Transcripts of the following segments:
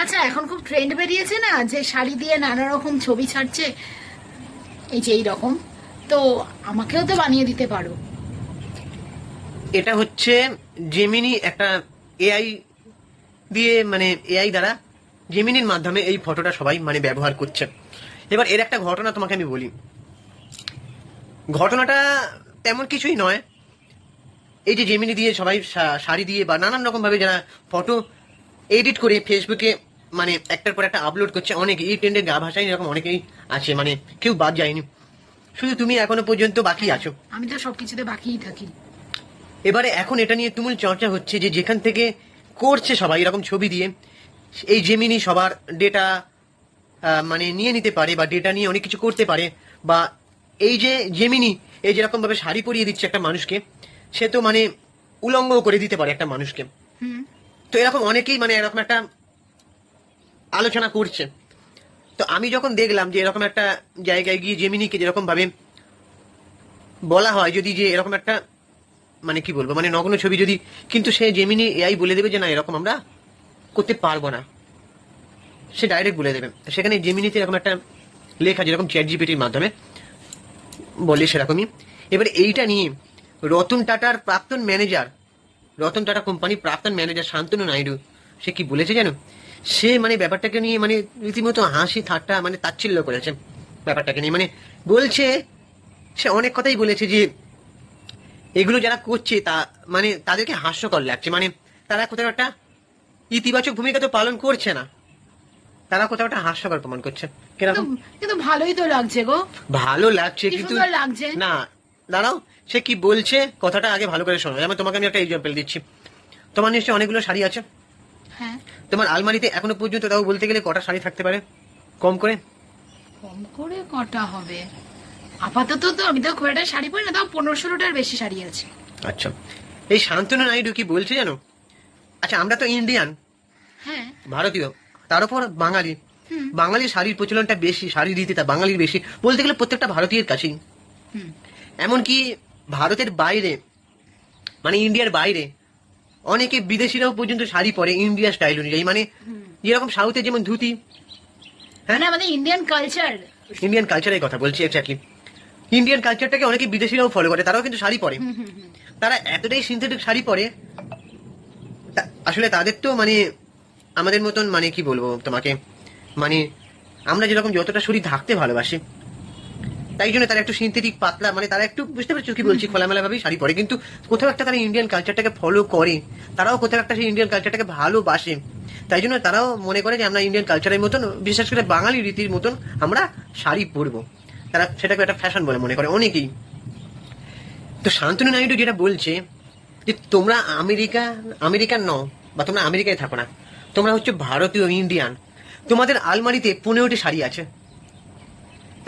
আচ্ছা এখন খুব ট্রেন্ড বেরিয়েছে না যে শাড়ি দিয়ে নানা রকম ছবি ছাড়ছে? এই যে এইরকম। তো আমাকেও তো বানিয়ে দিতে পারো। এটা হচ্ছে জেমিনি একটা এআই দিয়ে মানে এআই দ্বারা জেমিনির মাধ্যমে এই ফটোটা সবাই মানে ব্যবহার করছে। এবার এর একটা ঘটনা তোমাকে আমি বলি। ঘটনাটা তেমন কিছুই নয়। এই যে জেমিনি দিয়ে সবাই শাড়ি দিয়ে বা নানান রকমভাবে যারা ফটো এডিট করে ফেসবুকে মানে একটার পর একটা আপলোড করছে অনেকে এই ট্রেন্ডে গা ভাষায় এরকম অনেকেই আছে মানে কেউ বাদ যায়নি। শুধু তুমি এখনও পর্যন্ত বাকি আছো। আমি তো সবকিছুতে বাকিই থাকি। এবারে এখন এটা নিয়ে তুমুল চর্চা হচ্ছে যে যেখান থেকে করছে সবাই এরকম ছবি দিয়ে এই জেমিনি সবার ডেটা মানে নিয়ে নিতে পারে বা ডেটা নিয়ে অনেক কিছু করতে পারে বা এই যে জেমিনি এই যেরকম ভাবে শাড়ি পরিয়ে দিচ্ছে একটা মানুষকে সে তো মানে উলঙ্গ করে দিতে পারে একটা মানুষকে। হুম। তো এরকম অনেকেই মানে এরকম একটা আলোচনা করছে। তো আমি যখন দেখলাম যে এরকম একটা জায়গায় গিয়ে জেমিনিকে যেরকম ভাবে বলা হয়, যদি যে এরকম একটা মানে কি বলব মানে নগ্ন ছবি যদি, কিন্তু সে জেমিনি এআই বলে দেবে যে না, এরকম আমরা করতে পারব না। সে ডাইরেক্ট বলে দেবে। সেখানে জেমিনিতে এরকম একটা লেখা যেরকম চ্যাট জিপিটির মাধ্যমে বলে সেরকমই। এবারে এইটা নিয়ে রতন টাটার প্রাক্তন ম্যানেজার রতন টাটা কোম্পানির প্রাক্তন ম্যানেজার শান্তনু নাইডু, সে কি বলেছে জানো? সে মানে ব্যাপারটাকে নিয়ে মানে রীতিমতো হাসি ঠাট্টা মানে তাচ্ছিল্য করেছে ব্যাপারটাকে নিয়ে। মানে বলছে সে অনেক কথাই বলেছে যে এগুলো যারা করছে তা মানে তাদেরকে হাস্যকর লাগছে। মানে তারা কোথাও একটা ইতিবাচক ভূমিকা তো পালন করছে না। তারা কোথাও একটা হাস্যকর প্রমাণ করছে। কীরকম? কিন্তু- ভালোই তো লাগছে গো। ভালো লাগছে কিন্তু লাগছে। না দাঁড়াও সে কি বলছে? কথাটা আগে ভালো করে শোনো। যেমন তোমাকে আমি একটা এক্সাম্পল দিচ্ছি। তোমার নিশ্চয়ই অনেকগুলো শাড়ি আছে। হ্যাঁ। তোমার আলমারিতে এখনও পর্যন্ত তাও বলতে গেলে কটা শাড়ি থাকতে পারে? কম করে? কম করে কটা হবে? আপাতত তো আমি তো খুব একটা শাড়ি পরি না তাও পনেরো ষোলোটার বেশি শাড়ি আছে। আচ্ছা। এই শান্তনু নাইডু কি বলছে জানো? আচ্ছা আমরা তো ইন্ডিয়ান হ্যাঁ। ভারতীয় তার উপর বাঙালি। হুম। বাঙালি শাড়ির প্রচলনটা বেশি শাড়ি দিতে তা বাঙালির বেশি। বলতে গেলে প্রত্যেকটা ভারতীয়ের কাছেই। হুম। এমনকি ভারতের বাইরে মানে ইন্ডিয়ার বাইরে অনেকে বিদেশিরাও পর্যন্ত শাড়ি পরে ইন্ডিয়া স্টাইল অনুযায়ী। মানে যেরকম সাউথে যেমন ধুতি হ্যাঁ? মানে আমাদের ইন্ডিয়ান কালচার ইন্ডিয়ান কালচারের কথা বলছি এক্স্যাক্টলি ইন্ডিয়ান কালচারটাকে অনেকে বিদেশিরাও ফলো করে তারাও কিন্তু শাড়ি পরে। তারা এতটাই সিনথেটিক শাড়ি পরে আসলে তাদের তো মানে আমাদের মতন মানে কি বলব তোমাকে? মানে আমরা যেরকম যতটা শরীর ঢাকতে ভালোবাসি তাই জন্য তারা একটু সিনথেটিক পাতলা মানে তারা একটু বুঝতে পারছ কি বলছি খোলামেলা ভাবেই শাড়ি পরে। কিন্তু কোথাও একটা তারা ইন্ডিয়ান কালচারটাকে ফলো করে। তারাও কোথাও একটা সেই ইন্ডিয়ান কালচারটাকে ভালোবাসে। তাই জন্য তারাও মনে করে যে আমরা ইন্ডিয়ান কালচারের মতন বিশেষ করে বাঙালি রীতির মতন আমরা শাড়ি পরবো। তারা সেটাকে একটা ফ্যাশন বলে মনে করে অনেকেই। তো শান্তনু নাইডু যেটা বলছে যে তোমরা আমেরিকা আমেরিকান নও বা তোমরা আমেরিকায় থাকো না। তোমরা হচ্ছে ভারতীয় ইন্ডিয়ান তোমাদের আলমারিতে পনেরোটি শাড়ি আছে।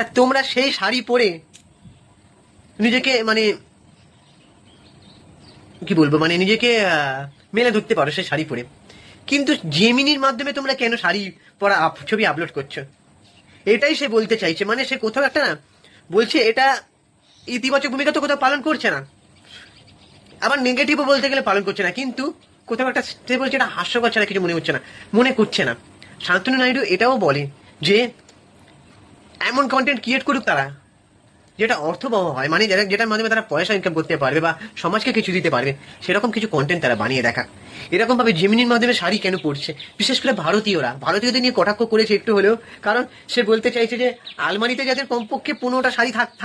তা তোমরা সেই শাড়ি পরে নিজেকে মানে কি বলব মানে নিজেকে মেলে ধরতে পারো সেই শাড়ি পরে। কিন্তু জেমিনির মাধ্যমে তোমরা কেন শাড়ি পরা ছবি আপলোড করছ? এটাই সে বলতে চাইছে। মানে সে কোথাও একটা না, বলছে এটা ইতিবাচক ভূমিকা তো কোথাও পালন করছে না। আবার নেগেটিভও বলতে গেলে পালন করছে না। কিন্তু কোথাও একটা সে বলছে এটা হাস্যকর ছাড়া কিছু মনে হচ্ছে না, মনে করছে না। শান্তনু নাইডু এটাও বলে যে এমন কন্টেন্ট ক্রিয়েট করুক তারা, যেটা অর্থবহ হয় মানে যারা যেটার মাধ্যমে তারা পয়সা ইনকাম করতে পারবে বা সমাজকে কিছু দিতে পারবে, সেরকম কিছু কন্টেন্ট তারা বানিয়ে দেখা। এরকমভাবে জেমিনির মাধ্যমে শাড়ি কেন পড়ছে বিশেষ করে ভারতীয়রা ভারতীয়দের নিয়ে কটাক্ষ করেছে একটু হলেও, কারণ সে বলতে চাইছে যে, আলমারিতে যাদের কমপক্ষে পনেরোটা শাড়ি থাক-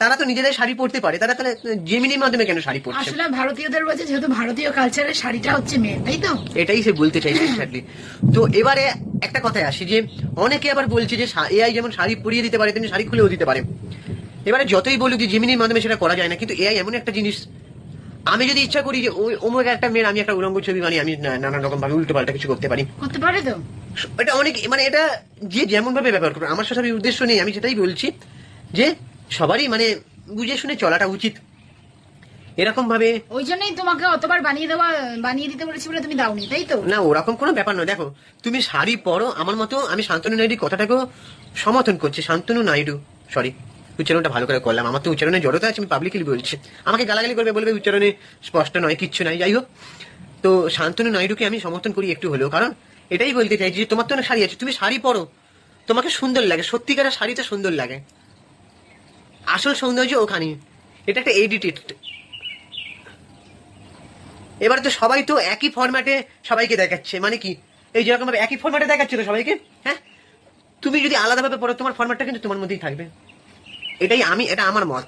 তারা তো নিজেরাই শাড়ি পরতে পারে। তারা তাহলে জেমিনির মাধ্যমে কেন শাড়ি পরছে? আসলে ভারতীয়দের বলছে যেহেতু ভারতীয় কালচারের শাড়িটা হচ্ছে মেন তাই তো? এটাই সে বলতে চাইছে এক্স্যাক্টলি তো এবারে একটা কথায় আসি যে অনেকে আবার বলছে যে এআই যেমন শাড়ি পরিয়ে দিতে পারে তেমনি শাড়ি খুলেও দিতে পারে। এবারে যতই বলুক যে জেমিনির মাধ্যমে সেটা করা যায় না কিন্তু এআই এমন একটা জিনিস আমি যদি ইচ্ছা করি যে ওই অমুক একটা মেয়ের আমি একটা উলঙ্গ ছবি বানিয়ে আমি নানান রকম ভাবে উল্টো পাল্টা কিছু করতে পারি। করতে পারে তো? এটা অনেক মানে এটা যে যেমন ভাবে ব্যবহার করবে আমার সাথে উদ্দেশ্য নেই আমি সেটাই বলছি যে সবারই মানে বুঝে শুনে চলাটা উচিত। এরকম ভাবে ওই জন্যই তোমাকে অতবার বানিয়ে দেওয়া বানিয়ে দিতে বলেছি বলে তুমি দাওনি তাই তো? না ওরকম কোনো ব্যাপার নয়। দেখো তুমি শাড়ি পরো আমার মতো আমি শান্তনু নাইডুর কথাটাকেও সমর্থন করছি। শান্তনু নাইডু সরি উচ্চারণটা ভালো করে করলাম। আমার তো উচ্চারণে জড়তা আছে আমি পাবলিকলি বলছি। আমাকে গালাগালি করবে বলবে উচ্চারণে স্পষ্ট নয় কিচ্ছু নাই। যাই হোক তো শান্তনু নাইডুকে আমি সমর্থন করি একটু হলেও। কারণ এটাই বলতে চাইছি যে তোমার তো অনেক শাড়ি আছে তুমি শাড়ি পরো। তোমাকে সুন্দর লাগে সত্যিকারের শাড়িটা সুন্দর লাগে। আসল সৌন্দর্য ওখানে। এটা একটা এডিটেড এবার তো সবাই তো একই ফরম্যাটে সবাইকে দেখাচ্ছে। মানে কি? এই যেরকম ভাবে একই ফরম্যাটে দেখাচ্ছে তো সবাইকে হ্যাঁ? তুমি যদি আলাদাভাবে পড়ো, তোমার ফরম্যাটটা কিন্তু তোমার মধ্যেই থাকবে। এটাই আমি, এটা আমার মত।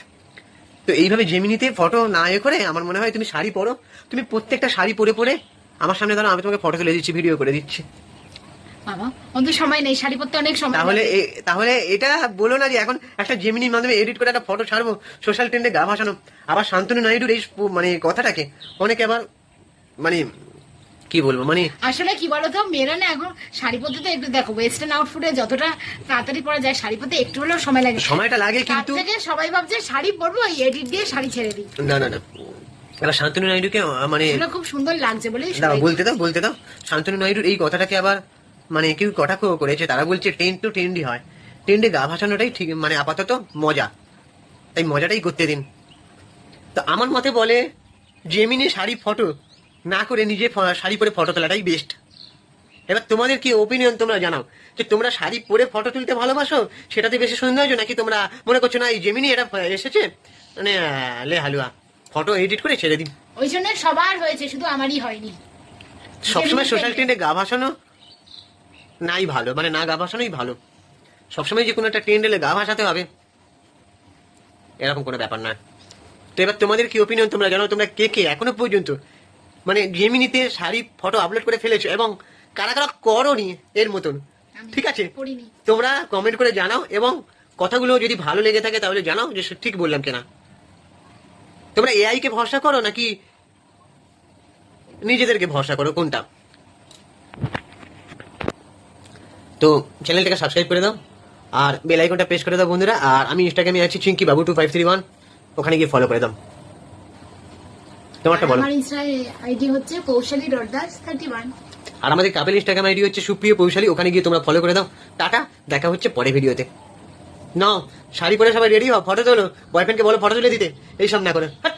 তো এইভাবে জেমিনিতে ফটো না এ করে আমার মনে হয় তুমি শাড়ি পরো। তুমি প্রত্যেকটা শাড়ি পরে পরে আমার সামনে দাঁড়াও, আমি তোমাকে ফটো তুলে দিচ্ছি ভিডিও করে দিচ্ছি। বাবা অন্ত সময় নেই শাড়ি পরতে অনেক সময় তাহলে তাহলে এটা বলো না যে এখন একটা জেমিনির মাধ্যমে এডিট করে একটা ফটো ছাড়বো সোশ্যাল ট্রেন্ডে গা ভাসানো। আবার শান্তনু নাইডুর এই মানে কথাটাকে অনেকে আবার মানে কি বলব মানে আসলে কি বলতো মেয়েরা না এখন শাড়ি পরতে তো একটু দেখো ওয়েস্টার্ন আউটফিটে যতটা তাড়াতাড়ি পরা যায় শাড়ি পরতে একটু হলেও সময় লাগে। সময়টা লাগে কিন্তু থেকে সবাই ভাবছে শাড়ি পরবো এই এডিট দিয়ে শাড়ি ছেড়ে দিই। না না না। এবার শান্তনু নাইডুকে মানে খুব সুন্দর লাগছে সবাই- বলতে দাও বলতে দাও। শান্তনু নাইডুর এই কথাটাকে আবার মানে কেউ কটাক্ষ করেছে তারা বলছে ট্রেন্ড তো ট্রেন্ডই হয়। ট্রেন্ডে গা ভাসানোটাই ঠিক মানে আপাতত মজা। তাই মজাটাই করতে দিন। তো আমার মতে বলে জেমিনি শাড়ি ফটো না করে নিজে শাড়ি পরে ফটো তোলাটাই বেস্ট এবার তোমাদের কি ওপিনিয়ন তোমরা জানাও? যে তোমরা শাড়ি পরে ফটো তুলতে ভালোবাসো? সেটাতে বেশি সৌন্দর্য নাকি তোমরা মনে করছ না এই জেমিনি এটা এসেছে? মানে লে হালুয়া ফটো এডিট করে ছেড়ে দিন। ওই জন্য সবার হয়েছে শুধু আমারই হয়নি। সবসময় সোশ্যাল ট্রেন্ডে। ট্রেন্ডে গা ভাসানো নাই ভালো মানে না গা ভাসানোই ভালো। সবসময় যে কোনো একটা ট্রেন্ড এলে গা ভাসাতে হবে। এরকম কোনো ব্যাপার নয় তো এবার তোমাদের কি ওপিনিয়ন তোমরা জানো? তোমরা কে কে এখনও পর্যন্ত মানে জেমিনিতে শাড়ি ফটো আপলোড করে ফেলেছো এবং কারা কারা করনি এর মতন? ঠিক আছে? তোমরা কমেন্ট করে জানাও এবং কথাগুলো যদি ভালো লেগে থাকে তাহলে জানাও যে ঠিক বললাম কিনা। তোমরা এআই কে ভরসা করো নাকি নিজেদেরকে ভরসা করো? কোনটা? তো চ্যানেলটাকে সাবস্ক্রাইব করে দাও আর বেল আইকনটা প্রেস করে দাও বন্ধুরা আর আমি ইনস্টাগ্রামে আছি চিঙ্কি বাবু টু ফাইভ থ্রি ওয়ান ওখানে গিয়ে ফলো করে দাও। তোমারটা বলো। আমার আইডি হচ্ছে Koushali dot Das thirty one আর আমাদের কাপেল ইনস্টাগ্রাম আইডি হচ্ছে সুপ্রিয় পৌশালী ওখানে গিয়ে তোমরা ফলো করে দাও। টাটা দেখা হচ্ছে পরে ভিডিওতে নাও শাড়ি পরে সবাই রেডি হও ফটো তোলো। বয়ফ্রেন্ডকে বলো ফটো তুলে দিতে। এইসব না করে। হাট।